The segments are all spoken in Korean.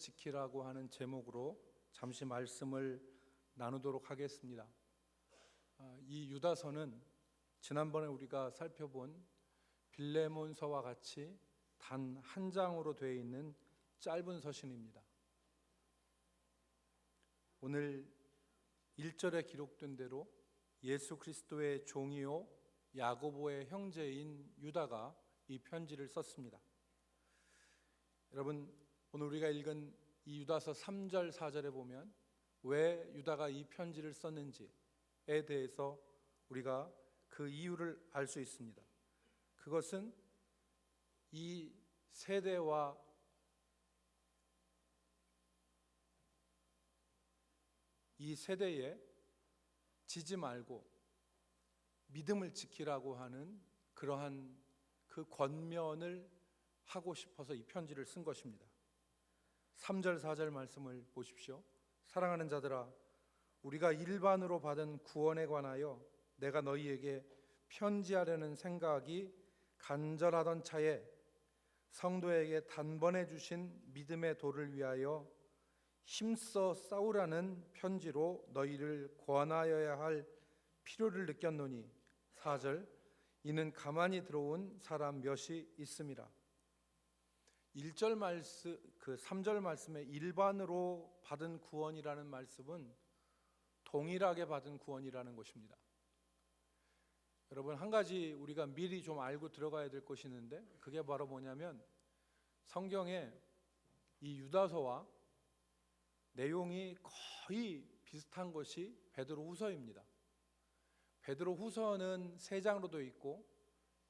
지키라고 하는 제목으로 잠시 말씀을 나누도록 하겠습니다. 아, 이 유다서는 지난번에 우리가 살펴본 빌레몬서와 같이 단 한 장으로 되어 있는 짧은 서신입니다. 오늘 1절에 기록된 대로 예수 그리스도의 종이요 야고보의 형제인 유다가 이 편지를 썼습니다. 여러분 오늘 우리가 읽은 이 유다서 3절 4절에 보면 왜 유다가 이 편지를 썼는지에 대해서 우리가 그 이유를 알 수 있습니다. 그것은 이 세대와 이 세대에 지지 말고 믿음을 지키라고 하는 그러한 그 권면을 하고 싶어서 이 편지를 쓴 것입니다. 3절 4절 말씀을 보십시오. 사랑하는 자들아 우리가 일반으로 받은 구원에 관하여 내가 너희에게 편지하려는 생각이 간절하던 차에 성도에게 단번에 주신 믿음의 도를 위하여 힘써 싸우라는 편지로 너희를 권하여야 할 필요를 느꼈노니 4절 이는 가만히 들어온 사람 몇이 있음이라 1절 말씀 그 3절 말씀에 일반으로 받은 구원이라는 말씀은 동일하게 받은 구원이라는 것입니다. 여러분 한 가지 우리가 미리 좀 알고 들어가야 될 것이 있는데 그게 바로 뭐냐면 성경에 이 유다서와 내용이 거의 비슷한 것이 베드로 후서입니다. 베드로 후서는 세 장으로 되어 있고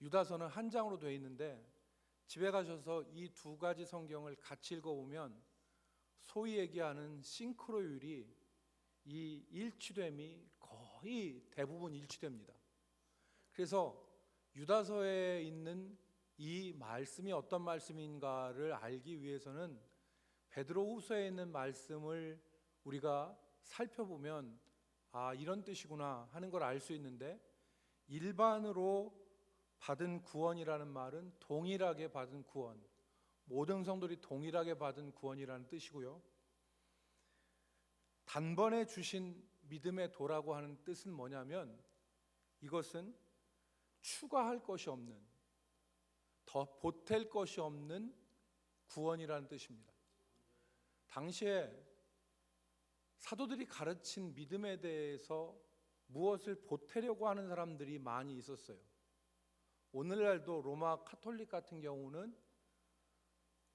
유다서는 한 장으로 되어 있는데 집에 가셔서 이 두 가지 성경을 같이 읽어보면 소위 얘기하는 싱크로율이 이 일치됨이 거의 대부분 일치됩니다. 그래서 유다서에 있는 이 말씀이 어떤 말씀인가를 알기 위해서는 베드로후서에 있는 말씀을 우리가 살펴보면 아 이런 뜻이구나 하는 걸 알 수 있는데 일반으로 받은 구원이라는 말은 동일하게 받은 구원, 모든 성들이 동일하게 받은 구원이라는 뜻이고요. 단번에 주신 믿음의 도라고 하는 뜻은 뭐냐면 이것은 추가할 것이 없는 더 보탤 것이 없는 구원이라는 뜻입니다. 당시에 사도들이 가르친 믿음에 대해서 무엇을 보태려고 하는 사람들이 많이 있었어요. 오늘날도 로마 카톨릭 같은 경우는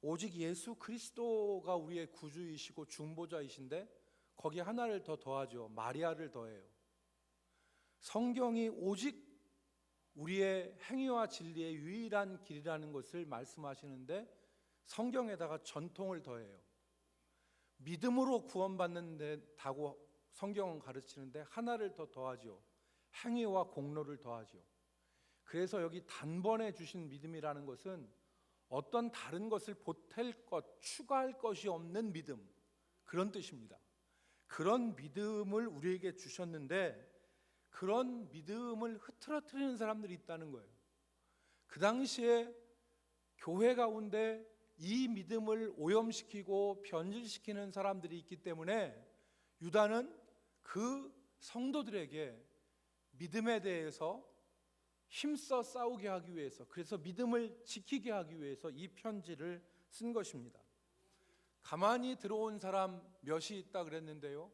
오직 예수 그리스도가 우리의 구주이시고 중보자이신데 거기 하나를 더 더하죠. 마리아를 더해요. 성경이 오직 우리의 행위와 진리의 유일한 길이라는 것을 말씀하시는데 성경에다가 전통을 더해요. 믿음으로 구원받는 데다고 성경은 가르치는데 하나를 더 더하죠. 행위와 공로를 더하죠. 그래서 여기 단번에 주신 믿음이라는 것은 어떤 다른 것을 보탤 것, 추가할 것이 없는 믿음 그런 뜻입니다. 그런 믿음을 우리에게 주셨는데 그런 믿음을 흐트러뜨리는 사람들이 있다는 거예요. 그 당시에 교회 가운데 이 믿음을 오염시키고 변질시키는 사람들이 있기 때문에 유다는 그 성도들에게 믿음에 대해서 힘써 싸우게 하기 위해서 그래서 믿음을 지키게 하기 위해서 이 편지를 쓴 것입니다. 가만히 들어온 사람 몇이 있다 그랬는데요.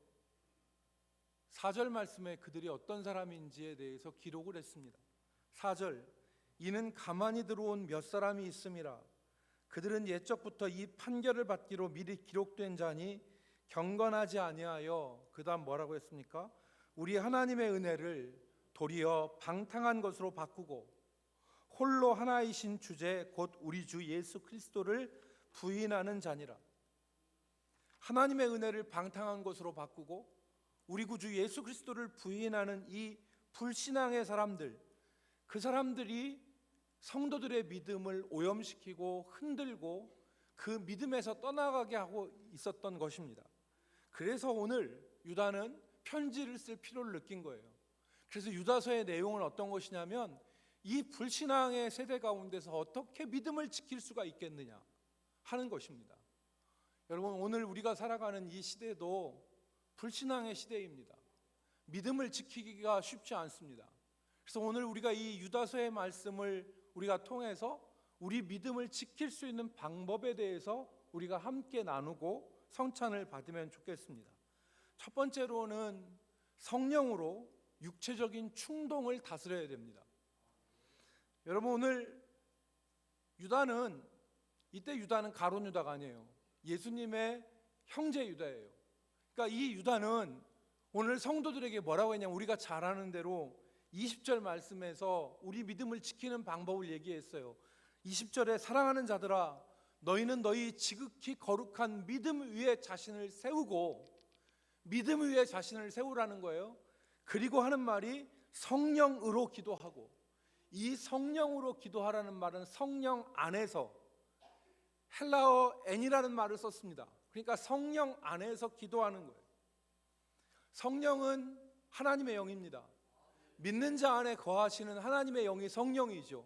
4절 말씀에 그들이 어떤 사람인지에 대해서 기록을 했습니다. 4절 이는 가만히 들어온 몇 사람이 있음이라 그들은 옛적부터 이 판결을 받기로 미리 기록된 자니 경건하지 아니하여 그다음 뭐라고 했습니까? 우리 하나님의 은혜를 도리어 방탕한 것으로 바꾸고 홀로 하나이신 주제 곧 우리 주 예수 그리스도를 부인하는 자니라. 하나님의 은혜를 방탕한 것으로 바꾸고 우리 구주 예수 그리스도를 부인하는 이 불신앙의 사람들 그 사람들이 성도들의 믿음을 오염시키고 흔들고 그 믿음에서 떠나가게 하고 있었던 것입니다. 그래서 오늘 유다는 편지를 쓸 필요를 느낀 거예요. 그래서 유다서의 내용은 어떤 것이냐면 이 불신앙의 세대 가운데서 어떻게 믿음을 지킬 수가 있겠느냐 하는 것입니다. 여러분 오늘 우리가 살아가는 이 시대도 불신앙의 시대입니다. 믿음을 지키기가 쉽지 않습니다. 그래서 오늘 우리가 이 유다서의 말씀을 우리가 통해서 우리 믿음을 지킬 수 있는 방법에 대해서 우리가 함께 나누고 성찬을 받으면 좋겠습니다. 첫 번째로는 성령으로 육체적인 충동을 다스려야 됩니다. 여러분 오늘 유다는 이때 유다는 가론 유다가 아니에요. 예수님의 형제 유다예요. 그러니까 이 유다는 오늘 성도들에게 뭐라고 했냐면 우리가 잘 아는 대로 20절 말씀에서 우리 믿음을 지키는 방법을 얘기했어요. 20절에 사랑하는 자들아 너희는 너희 지극히 거룩한 믿음 위에 자신을 세우고 믿음 위에 자신을 세우라는 거예요. 그리고 하는 말이 성령으로 기도하고 이 성령으로 기도하라는 말은 성령 안에서 헬라어 N이라는 말을 썼습니다. 그러니까 성령 안에서 기도하는 거예요. 성령은 하나님의 영입니다. 믿는 자 안에 거하시는 하나님의 영이 성령이죠.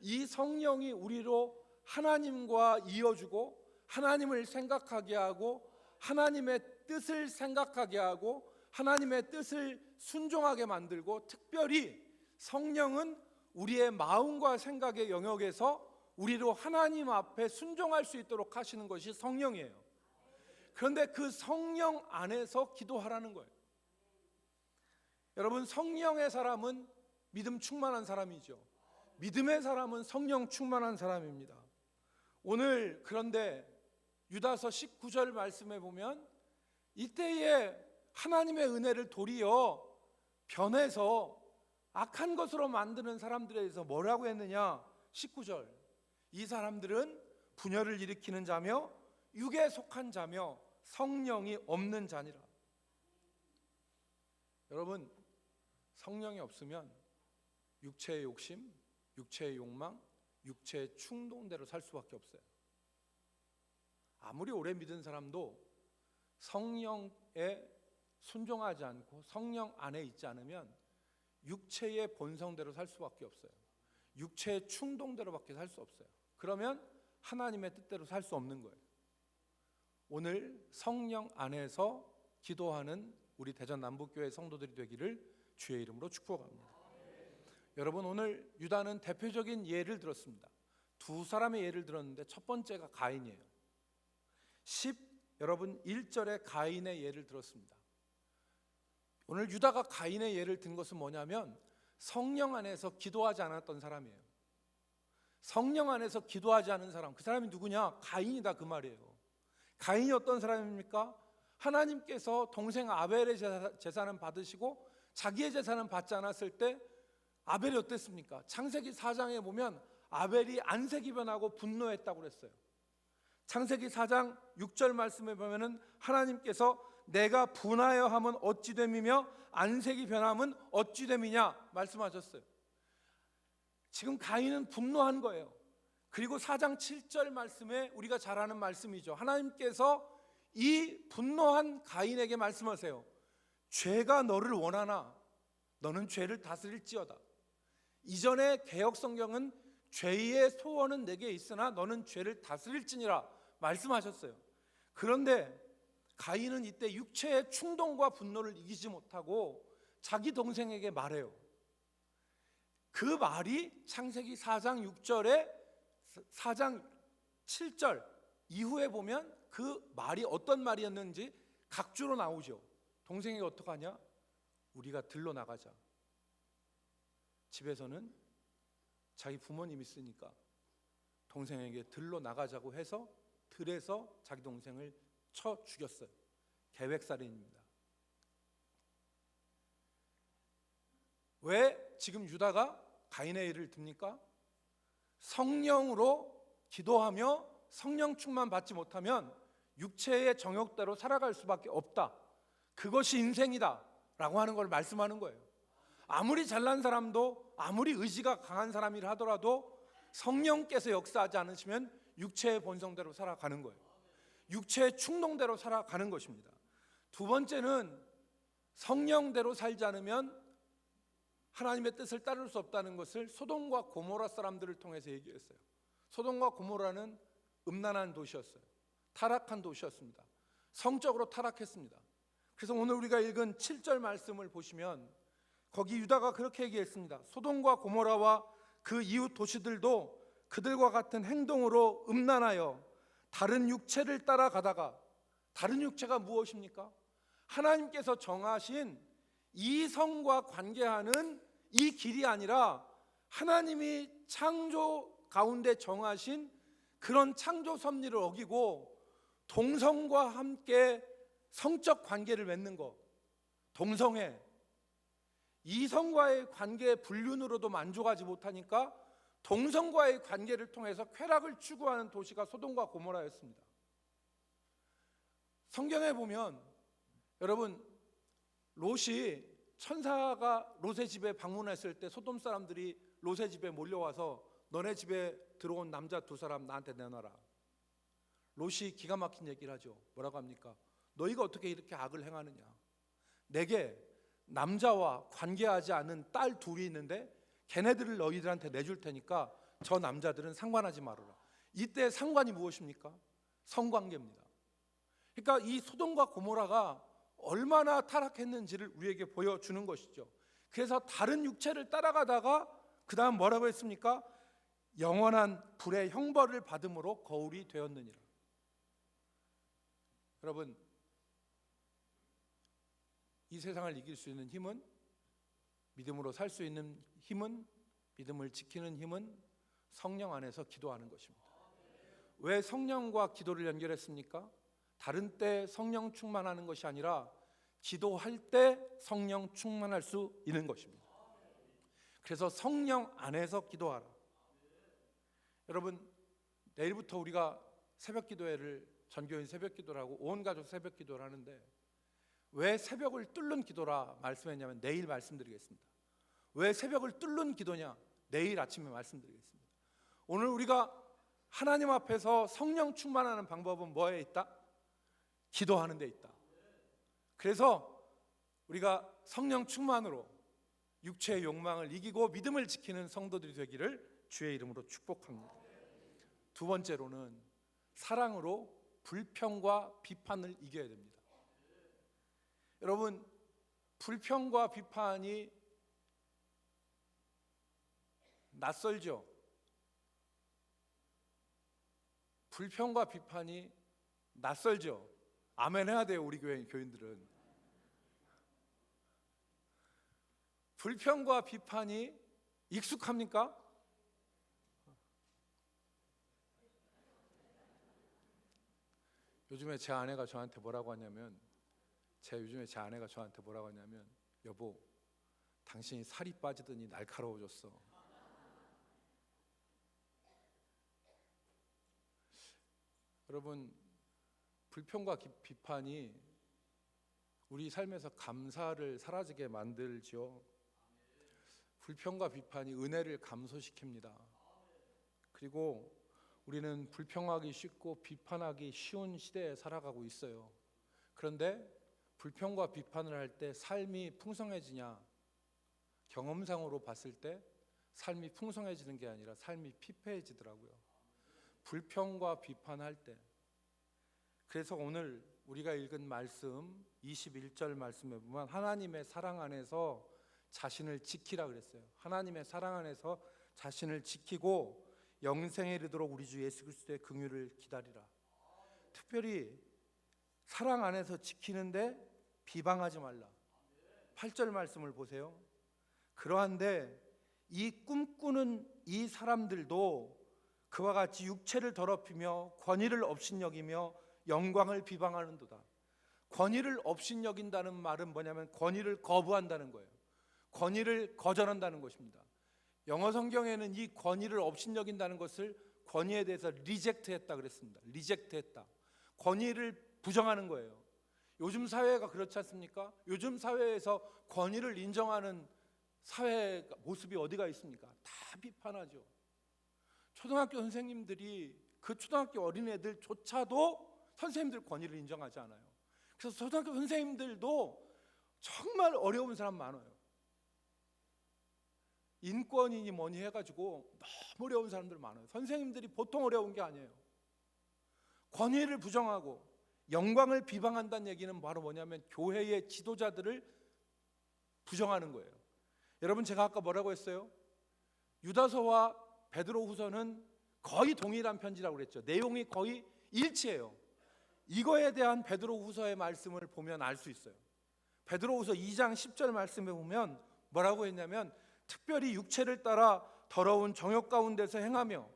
이 성령이 우리로 하나님과 이어주고 하나님을 생각하게 하고 하나님의 뜻을 생각하게 하고 하나님의 뜻을 순종하게 만들고 특별히 성령은 우리의 마음과 생각의 영역에서 우리로 하나님 앞에 순종할 수 있도록 하시는 것이 성령이에요. 그런데 그 성령 안에서 기도하라는 거예요. 여러분 성령의 사람은 믿음 충만한 사람이죠. 믿음의 사람은 성령 충만한 사람입니다. 오늘 그런데 유다서 19절 말씀에 보면 이때에 하나님의 은혜를 도리어 변해서 악한 것으로 만드는 사람들에 대해서 뭐라고 했느냐? 19절. 이 사람들은 분열을 일으키는 자며 육에 속한 자며 성령이 없는 자니라. 여러분 성령이 없으면 육체의 욕심, 육체의 욕망, 육체의 충동대로 살 수밖에 없어요. 아무리 오래 믿은 사람도 성령에 순종하지 않고 성령 안에 있지 않으면 육체의 본성대로 살 수밖에 없어요. 육체의 충동대로밖에 살 수 없어요. 그러면 하나님의 뜻대로 살 수 없는 거예요. 오늘 성령 안에서 기도하는 우리 대전 남북교회 성도들이 되기를 주의 이름으로 축복합니다. 여러분 오늘 유다는 대표적인 예를 들었습니다. 두 사람의 예를 들었는데 첫 번째가 가인이에요. 10 여러분 1절에 가인의 예를 들었습니다. 오늘 유다가 가인의 예를 든 것은 뭐냐면 성령 안에서 기도하지 않았던 사람이에요. 성령 안에서 기도하지 않은 사람, 그 사람이 누구냐? 가인이다 그 말이에요. 가인이 어떤 사람입니까? 하나님께서 동생 아벨의 재산은 받으시고 자기의 재산은 받지 않았을 때 아벨이 어땠습니까? 창세기 4장에 보면 아벨이 안색이 변하고 분노했다고 그랬어요. 창세기 4장 6절 말씀에 보면은 하나님께서 내가 분하여 함은 어찌 됨이며 안색이 변함은 어찌 됨이냐 말씀하셨어요. 지금 가인은 분노한 거예요. 그리고 4장 7절 말씀에 우리가 잘 아는 말씀이죠. 하나님께서 이 분노한 가인에게 말씀하세요. 죄가 너를 원하나 너는 죄를 다스릴지어다. 이전에 개혁 성경은 죄의 소원은 내게 있으나 너는 죄를 다스릴지니라 말씀하셨어요. 그런데 가인은 이때 육체의 충동과 분노를 이기지 못하고 자기 동생에게 말해요. 그 말이 창세기 4장 6절에 4장 7절 이후에 보면 그 말이 어떤 말이었는지 각주로 나오죠. 동생에게 어떡하냐? 우리가 들러 나가자. 집에서는 자기 부모님 있으니까 동생에게 들러 나가자고 해서 들에서 자기 동생을 쳐 죽였어요. 계획살인입니다. 왜 지금 유다가 가인의 일을 듭니까? 성령으로 기도하며 성령 충만 받지 못하면 육체의 정욕대로 살아갈 수밖에 없다. 그것이 인생이다. 라고 하는 걸 말씀하는 거예요. 아무리 잘난 사람도 아무리 의지가 강한 사람이라 하더라도 성령께서 역사하지 않으시면 육체의 본성대로 살아가는 거예요. 육체의 충동대로 살아가는 것입니다. 두 번째는 성령대로 살지 않으면 하나님의 뜻을 따를 수 없다는 것을 소돔과 고모라 사람들을 통해서 얘기했어요. 소돔과 고모라는 음란한 도시였어요. 타락한 도시였습니다. 성적으로 타락했습니다. 그래서 오늘 우리가 읽은 7절 말씀을 보시면 거기 유다가 그렇게 얘기했습니다. 소돔과 고모라와 그 이웃 도시들도 그들과 같은 행동으로 음란하여 다른 육체를 따라가다가 다른 육체가 무엇입니까? 하나님께서 정하신 이성과 관계하는 이 길이 아니라 하나님이 창조 가운데 정하신 그런 창조 섭리를 어기고 동성과 함께 성적 관계를 맺는 것, 동성애, 이성과의 관계 불륜으로도 만족하지 못하니까 동성과의 관계를 통해서 쾌락을 추구하는 도시가 소돔과 고모라였습니다. 성경에 보면 여러분 롯이 천사가 롯의 집에 방문했을 때 소돔 사람들이 롯의 집에 몰려와서 너네 집에 들어온 남자 두 사람 나한테 내놔라. 롯이 기가 막힌 얘기를 하죠. 뭐라고 합니까? 너희가 어떻게 이렇게 악을 행하느냐? 내게 남자와 관계하지 않은 딸 둘이 있는데 걔네들을 너희들한테 내줄 테니까 저 남자들은 상관하지 말아라. 이때 상관이 무엇입니까? 성관계입니다. 그러니까 이 소돔과 고모라가 얼마나 타락했는지를 우리에게 보여주는 것이죠. 그래서 다른 육체를 따라가다가 그 다음 뭐라고 했습니까? 영원한 불의 형벌을 받음으로 거울이 되었느니라. 여러분, 이 세상을 이길 수 있는 힘은 믿음으로 살 수 있는 힘은 믿음을 지키는 힘은 성령 안에서 기도하는 것입니다. 왜 성령과 기도를 연결했습니까? 다른 때 성령 충만하는 것이 아니라 기도할 때 성령 충만할 수 있는 것입니다. 그래서 성령 안에서 기도하라. 여러분 내일부터 우리가 새벽 기도회를 전교인 새벽 기도를 하고 온 가족 새벽 기도를 하는데 왜 새벽을 뚫는 기도라 말씀했냐면 내일 말씀드리겠습니다. 왜 새벽을 뚫는 기도냐? 내일 아침에 말씀드리겠습니다. 오늘 우리가 하나님 앞에서 성령 충만하는 방법은 뭐에 있다? 기도하는 데 있다. 그래서 우리가 성령 충만으로 육체의 욕망을 이기고 믿음을 지키는 성도들이 되기를 주의 이름으로 축복합니다. 두 번째로는 사랑으로 불평과 비판을 이겨야 됩니다. 여러분, 불평과 비판이 낯설죠. 불평과 비판이 낯설죠. 아멘 해야 돼요, 우리 교회 교인들은. 불평과 비판이 익숙합니까? 요즘에 제 아내가 저한테 뭐라고 하냐면 제 요즘에 제 아내가 저한테 뭐라고 하냐면 여보 당신이 살이 빠지더니 날카로워졌어. 여러분 불평과 기- 비판이 우리 삶에서 감사를 사라지게 만들죠. 불평과 비판이 은혜를 감소시킵니다. 그리고 우리는 불평하기 쉽고 비판하기 쉬운 시대에 살아가고 있어요. 그런데 불평과 비판을 할 때 삶이 풍성해지냐? 경험상으로 봤을 때 삶이 풍성해지는 게 아니라 삶이 피폐해지더라고요. 불평과 비판할 때. 그래서 오늘 우리가 읽은 말씀 21절 말씀에 보면 하나님의 사랑 안에서 자신을 지키라 그랬어요. 하나님의 사랑 안에서 자신을 지키고 영생에 이르도록 우리 주 예수 그리스도의 긍휼을 기다리라. 특별히 사랑 안에서 지키는데 비방하지 말라. 8절 말씀을 보세요. 그러한데 이 꿈꾸는 이 사람들도 그와 같이 육체를 더럽히며 권위를 업신여기며 영광을 비방하는도다. 권위를 업신여긴다는 말은 뭐냐면 권위를 거부한다는 거예요. 권위를 거절한다는 것입니다. 영어 성경에는 이 권위를 업신여긴다는 것을 권위에 대해서 리젝트했다 그랬습니다. 리젝트했다. 권위를 부정하는 거예요. 요즘 사회가 그렇지 않습니까? 요즘 사회에서 권위를 인정하는 사회 모습이 어디가 있습니까? 다 비판하죠. 초등학교 선생님들이 그 초등학교 어린애들조차도 선생님들 권위를 인정하지 않아요. 그래서 초등학교 선생님들도 정말 어려운 사람 많아요. 인권이니 뭐니 해가지고 너무 어려운 사람들 많아요. 선생님들이 보통 어려운 게 아니에요. 권위를 부정하고 영광을 비방한다는 얘기는 바로 뭐냐면 교회의 지도자들을 부정하는 거예요. 여러분 제가 아까 뭐라고 했어요? 유다서와 베드로후서는 거의 동일한 편지라고 그랬죠. 내용이 거의 일치해요. 이거에 대한 베드로후서의 말씀을 보면 알 수 있어요. 베드로후서 2장 10절 말씀에 보면 뭐라고 했냐면 특별히 육체를 따라 더러운 정욕 가운데서 행하며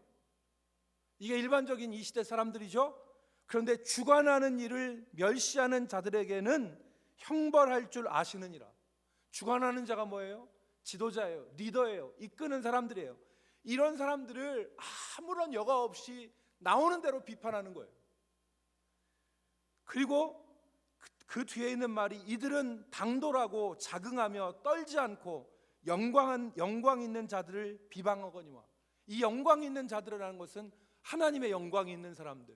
이게 일반적인 이 시대 사람들이죠. 그런데 주관하는 일을 멸시하는 자들에게는 형벌할 줄 아시느니라. 주관하는 자가 뭐예요? 지도자예요. 리더예요. 이끄는 사람들이에요. 이런 사람들을 아무런 여과 없이 나오는 대로 비판하는 거예요. 그리고 그, 그 뒤에 있는 말이 이들은 당돌하고 자긍하며 떨지 않고 영광한 영광 있는 자들을 비방하거니와 이 영광 있는 자들이라는 것은 하나님의 영광이 있는 사람들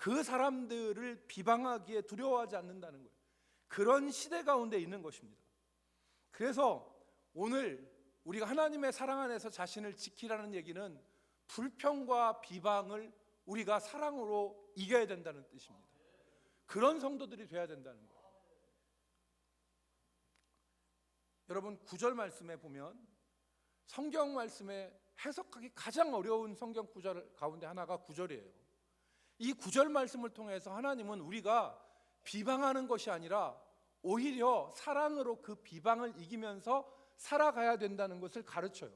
그 사람들을 비방하기에 두려워하지 않는다는 거예요. 그런 시대 가운데 있는 것입니다. 그래서 오늘 우리가 하나님의 사랑 안에서 자신을 지키라는 얘기는 불평과 비방을 우리가 사랑으로 이겨야 된다는 뜻입니다. 그런 성도들이 돼야 된다는 거예요. 여러분 구절 말씀에 보면 성경 말씀에 해석하기 가장 어려운 성경 구절 가운데 하나가 구절이에요. 이 구절 말씀을 통해서 하나님은 우리가 비방하는 것이 아니라 오히려 사랑으로 그 비방을 이기면서 살아가야 된다는 것을 가르쳐요.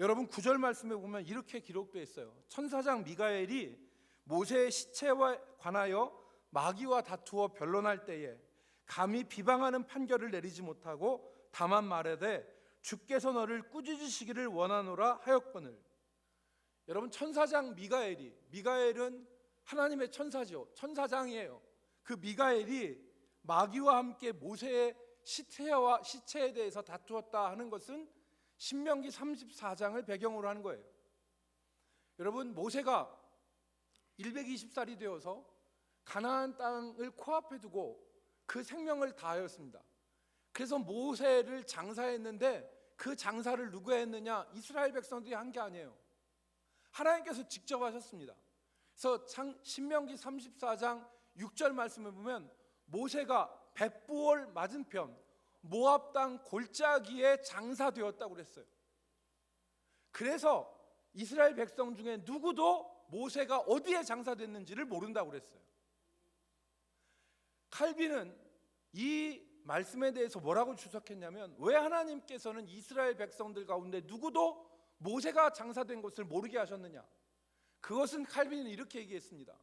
여러분 구절 말씀에 보면 이렇게 기록되어 있어요. 천사장 미가엘이 모세의 시체와 관하여 마귀와 다투어 변론할 때에 감히 비방하는 판결을 내리지 못하고 다만 말하되 주께서 너를 꾸짖으시기를 원하노라 하였거늘 여러분 천사장 미가엘이 미가엘은 하나님의 천사죠 천사장이에요 그 미가엘이 마귀와 함께 모세의 시체와 시체에 대해서 다투었다 하는 것은 신명기 34장을 배경으로 하는 거예요 여러분 모세가 120살이 되어서 가나안 땅을 코앞에 두고 그 생명을 다하였습니다. 그래서 모세를 장사했는데 그 장사를 누가 했느냐? 이스라엘 백성들이 한 게 아니에요. 하나님께서 직접 하셨습니다. 그래서 신명기 34장 6절 말씀을 보면 모세가 벳부월 맞은편 모압 땅 골짜기에 장사되었다고 그랬어요. 그래서 이스라엘 백성 중에 누구도 모세가 어디에 장사됐는지를 모른다고 그랬어요. 칼빈은 이 말씀에 대해서 뭐라고 주석했냐면 왜 하나님께서는 이스라엘 백성들 가운데 누구도 모세가 장사된 것을 모르게 하셨느냐? 그것은 칼빈은 이렇게 얘기했습니다.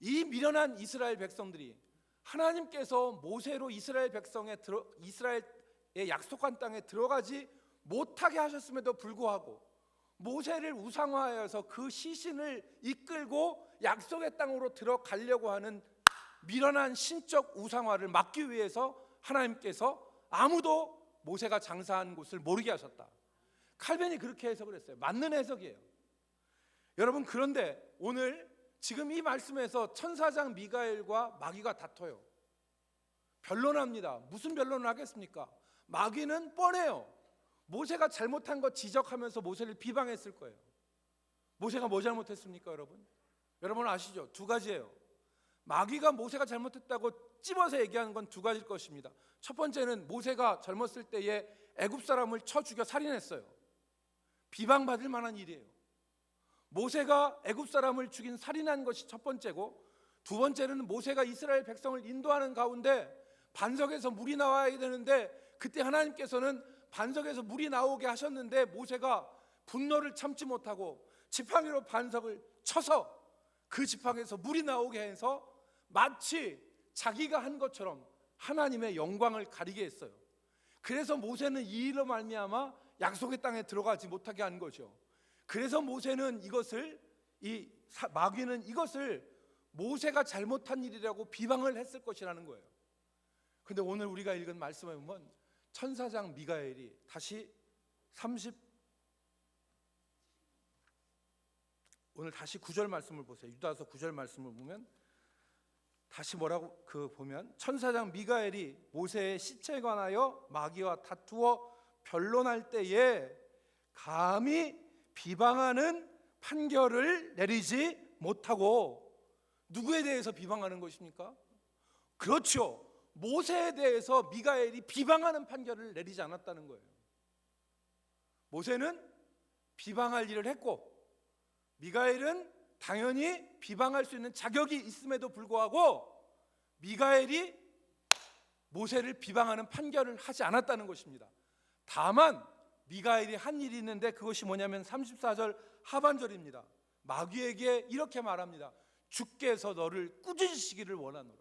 이 미련한 이스라엘 백성들이 하나님께서 모세로 이스라엘 백성에 들어 이스라엘의 약속한 땅에 들어가지 못하게 하셨음에도 불구하고 모세를 우상화하여서 그 시신을 이끌고 약속의 땅으로 들어가려고 하는 미련한 신적 우상화를 막기 위해서 하나님께서 아무도 모세가 장사한 곳을 모르게 하셨다. 칼벤이 그렇게 해석을 했어요. 맞는 해석이에요. 여러분 그런데 오늘 지금 이 말씀에서 천사장 미가엘과 마귀가 다퉈요. 변론합니다. 무슨 변론을 하겠습니까? 마귀는 뻔해요. 모세가 잘못한 것 지적하면서 모세를 비방했을 거예요. 모세가 뭐 잘못했습니까, 여러분? 여러분 아시죠? 두 가지예요. 마귀가 모세가 잘못했다고 찝어서 얘기하는 건 두 가지일 것입니다. 첫 번째는 모세가 젊었을 때에 애굽 사람을 쳐 죽여 살인했어요. 비방받을 만한 일이에요. 모세가 애굽 사람을 죽인 살인한 것이 첫 번째고 두 번째는 모세가 이스라엘 백성을 인도하는 가운데 반석에서 물이 나와야 되는데 그때 하나님께서는 반석에서 물이 나오게 하셨는데 모세가 분노를 참지 못하고 지팡이로 반석을 쳐서 그 지팡이에서 물이 나오게 해서 마치 자기가 한 것처럼 하나님의 영광을 가리게 했어요. 그래서 모세는 이 일로 말미암아 약속의 땅에 들어가지 못하게 한 거죠. 그래서 모세는 이것을 이 마귀는 이것을 모세가 잘못한 일이라고 비방을 했을 것이라는 거예요. 근데 오늘 우리가 읽은 말씀에 보면 천사장 미가엘이 다시 30 오늘 다시 구절 말씀을 보세요. 유다서 구절 말씀을 보면 다시 뭐라고 그 보면 천사장 미가엘이 모세의 시체에 관하여 마귀와 다투어 변론할 때에 감히 비방하는 판결을 내리지 못하고 누구에 대해서 비방하는 것입니까? 그렇죠. 모세에 대해서 미가엘이 비방하는 판결을 내리지 않았다는 거예요. 모세는 비방할 일을 했고 미가엘은 당연히 비방할 수 있는 자격이 있음에도 불구하고 미가엘이 모세를 비방하는 판결을 하지 않았다는 것입니다. 다만 미가엘이 한 일이 있는데 그것이 뭐냐면 34절 하반절입니다. 마귀에게 이렇게 말합니다. 주께서 너를 꾸짖으시기를 원하노라.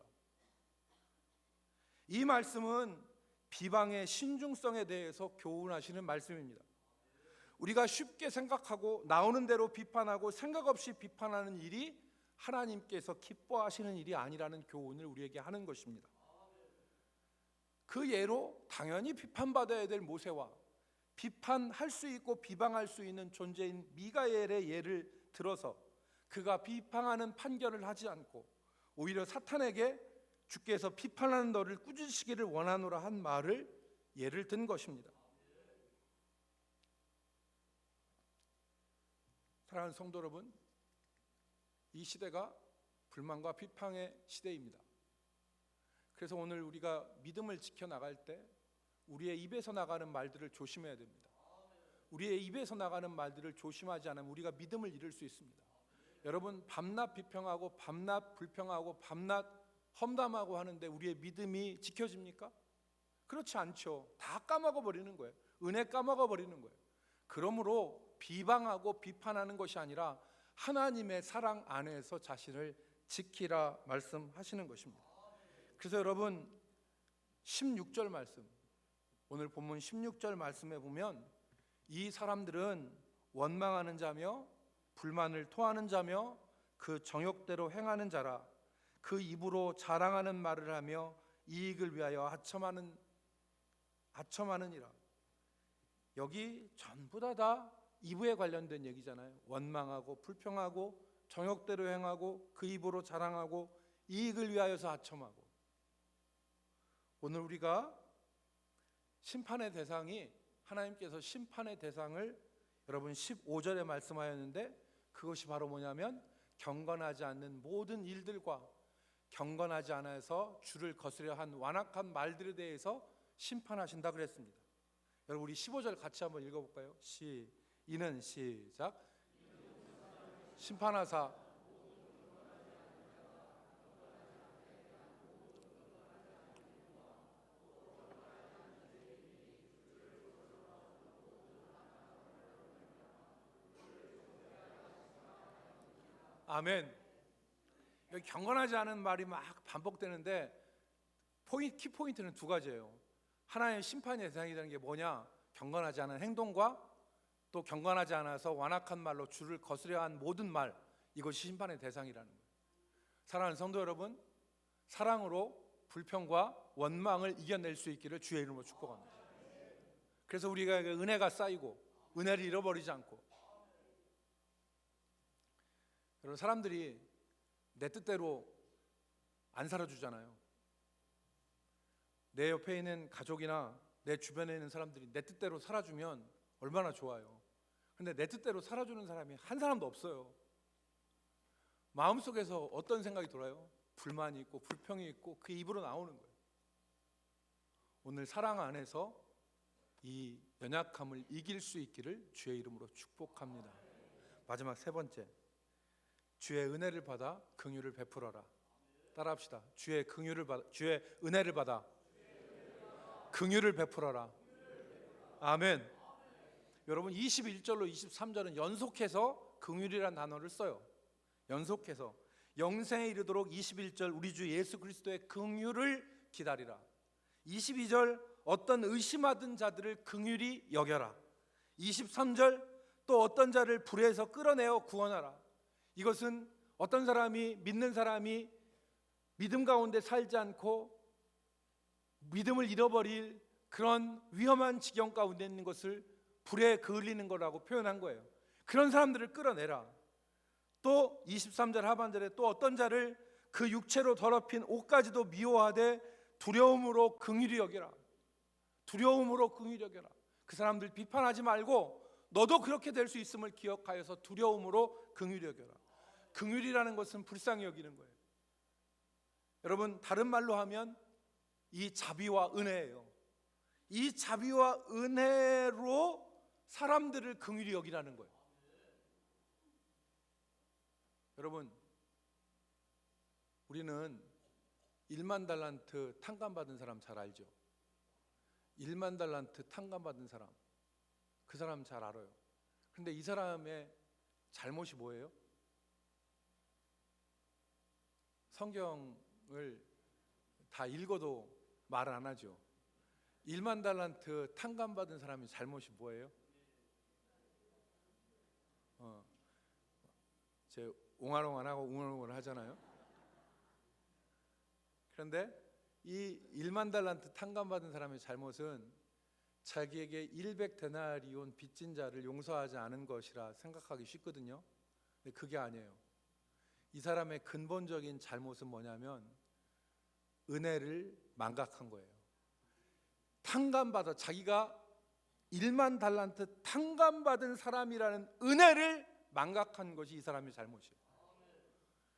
이 말씀은 비방의 신중성에 대해서 교훈하시는 말씀입니다. 우리가 쉽게 생각하고 나오는 대로 비판하고 생각 없이 비판하는 일이 하나님께서 기뻐하시는 일이 아니라는 교훈을 우리에게 하는 것입니다. 그 예로 당연히 비판받아야 될 모세와 비판할 수 있고 비방할 수 있는 존재인 미가엘의 예를 들어서 그가 비방하는 판결을 하지 않고 오히려 사탄에게 주께서 비판하는 너를 꾸짖으시기를 원하노라 한 말을 예를 든 것입니다. 사랑하는 성도 여러분, 이 시대가 불만과 비판의 시대입니다. 그래서 오늘 우리가 믿음을 지켜 나갈 때 우리의 입에서 나가는 말들을 조심해야 됩니다. 우리의 입에서 나가는 말들을 조심하지 않으면 우리가 믿음을 잃을 수 있습니다. 여러분 밤낮 비평하고 밤낮 불평하고 밤낮 험담하고 하는데 우리의 믿음이 지켜집니까? 그렇지 않죠. 다 까먹어 버리는 거예요. 은혜 까먹어 버리는 거예요. 그러므로 비방하고 비판하는 것이 아니라 하나님의 사랑 안에서 자신을 지키라 말씀하시는 것입니다. 그래서 여러분 16절 말씀 오늘 본문 16절 말씀에 보면 이 사람들은 원망하는 자며 불만을 토하는 자며 그 정욕대로 행하는 자라 그 입으로 자랑하는 말을 하며 이익을 위하여 하첨하는 하첨하느니라 여기 전부 다다이 부에 관련된 얘기잖아요. 원망하고 불평하고 정욕대로 행하고 그 입으로 자랑하고 이익을 위하여서 하첨하고 오늘 우리가 심판의 대상이 하나님께서 심판의 대상을 여러분 15절에 말씀하였는데 그것이 바로 뭐냐면 경건하지 않는 모든 일들과 경건하지 않아서 주를 거스려 한 완악한 말들에 대해서 심판하신다 그랬습니다. 여러분 우리 15절 같이 한번 읽어 볼까요? 시 이는 시작 심판하사 아멘. 여기 경건하지 않은 말이 막 반복되는데 포인트 키 포인트는 두 가지예요. 하나의 심판의 대상이라는 게 뭐냐? 경건하지 않은 행동과 또 경건하지 않아서 완악한 말로 주를 거스려 한 모든 말 이것이 심판의 대상이라는 거예요. 사랑하는 성도 여러분, 사랑으로 불평과 원망을 이겨낼 수 있기를 주의 이름으로 축복합니다. 그래서 우리가 그 은혜가 쌓이고 은혜를 잃어버리지 않고 여러분 사람들이 내 뜻대로 안 살아주잖아요. 내 옆에 있는 가족이나 내 주변에 있는 사람들이 내 뜻대로 살아주면 얼마나 좋아요. 근데 내 뜻대로 살아주는 사람이 한 사람도 없어요. 마음속에서 어떤 생각이 들어요? 불만이 있고 불평이 있고 그 입으로 나오는 거예요. 오늘 사랑 안에서 이 연약함을 이길 수 있기를 주의 이름으로 축복합니다. 마지막 세 번째. 주의 은혜를 받아 긍휼을 베풀어라. 따라합시다. 주의 긍휼을 받아 주의 은혜를 받아 긍휼을 베풀어라. 아멘. 여러분 21절로 23절은 연속해서 긍휼이라는 단어를 써요. 연속해서 영생에 이르도록 21절 우리 주 예수 그리스도의 긍휼을 기다리라. 22절 어떤 의심하던 자들을 긍휼히 여겨라. 23절 또 어떤 자를 불에서 끌어내어 구원하라. 이것은 어떤 사람이 믿는 사람이 믿음 가운데 살지 않고 믿음을 잃어버릴 그런 위험한 지경 가운데 있는 것을 불에 그을리는 거라고 표현한 거예요. 그런 사람들을 끌어내라. 또 23절 하반절에 또 어떤 자를 그 육체로 더럽힌 옷까지도 미워하되 두려움으로 긍휼히 여겨라. 두려움으로 긍휼히 여겨라. 그 사람들 비판하지 말고 너도 그렇게 될 수 있음을 기억하여서 두려움으로 긍휼히 여겨라. 긍휼이라는 것은 불쌍히 여기는 거예요. 여러분 다른 말로 하면 이 자비와 은혜예요. 이 자비와 은혜로 사람들을 긍휼히 여기라는 거예요. 여러분 우리는 1만 달란트 탕감 받은 사람 잘 알죠? 1만 달란트 탕감 받은 사람 그 사람 잘 알아요. 근데 이 사람의 잘못이 뭐예요? 성경을 다 읽어도 말 안 하죠. 1만 달란트 탕감 받은 사람의 잘못이 뭐예요? 어, 제 옹알옹알하고 웅얼웅얼 하잖아요. 그런데 이 1만 달란트 탕감 받은 사람의 잘못은 자기에게 100데나리온 빚진 자를 용서하지 않은 것이라 생각하기 쉽거든요. 근데 그게 아니에요. 이 사람의 근본적인 잘못은 뭐냐면 은혜를 망각한 거예요. 탕감받아 자기가 1만 달란트 탕감받은 사람이라는 은혜를 망각한 것이 이 사람의 잘못이에요.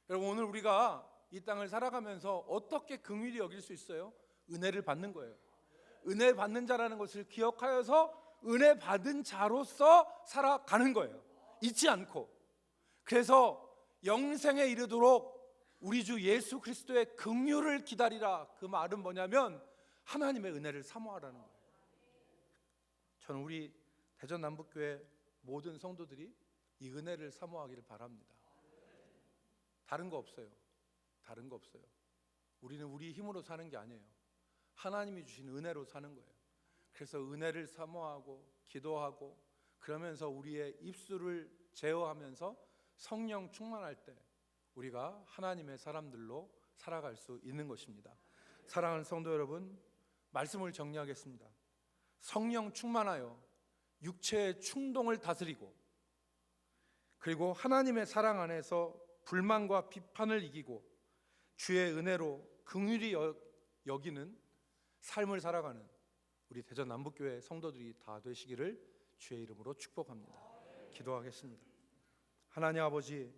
여러분 오늘 우리가 이 땅을 살아가면서 어떻게 긍휼히 여길 수 있어요? 은혜를 받는 거예요. 은혜 받는 자라는 것을 기억하여서 은혜 받은 자로서 살아가는 거예요. 잊지 않고. 그래서 영생에 이르도록 우리 주 예수 그리스도의 긍휼을 기다리라. 그 말은 뭐냐면 하나님의 은혜를 사모하라는 거예요. 저는 우리 대전 남북교회 모든 성도들이 이 은혜를 사모하기를 바랍니다. 다른 거 없어요. 다른 거 없어요. 우리는 우리 힘으로 사는 게 아니에요. 하나님이 주신 은혜로 사는 거예요. 그래서 은혜를 사모하고 기도하고 그러면서 우리의 입술을 제어하면서 성령 충만할 때 우리가 하나님의 사람들로 살아갈 수 있는 것입니다. 사랑하는 성도 여러분, 말씀을 정리하겠습니다. 성령 충만하여 육체의 충동을 다스리고 그리고 하나님의 사랑 안에서 불만과 비판을 이기고 주의 은혜로 긍휼히 여- 여기는 삶을 살아가는 우리 대전 남북교회 성도들이 다 되시기를 주의 이름으로 축복합니다. 기도하겠습니다. 하나님 아버지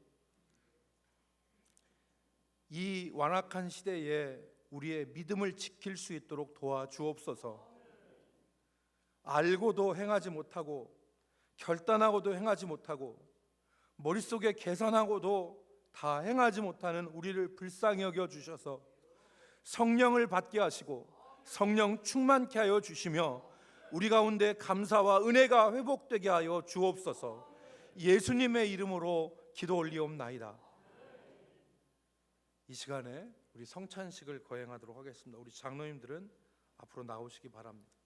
이 완악한 시대에 우리의 믿음을 지킬 수 있도록 도와주옵소서. 알고도 행하지 못하고 결단하고도 행하지 못하고 머릿속에 계산하고도 다 행하지 못하는 우리를 불쌍히 여겨 주셔서 성령을 받게 하시고 성령 충만케 하여 주시며 우리 가운데 감사와 은혜가 회복되게 하여 주옵소서. 예수님의 이름으로 기도 올리옵나이다. 이 시간에 우리 성찬식을 거행하도록 하겠습니다. 우리 장로님들은 앞으로 나오시기 바랍니다.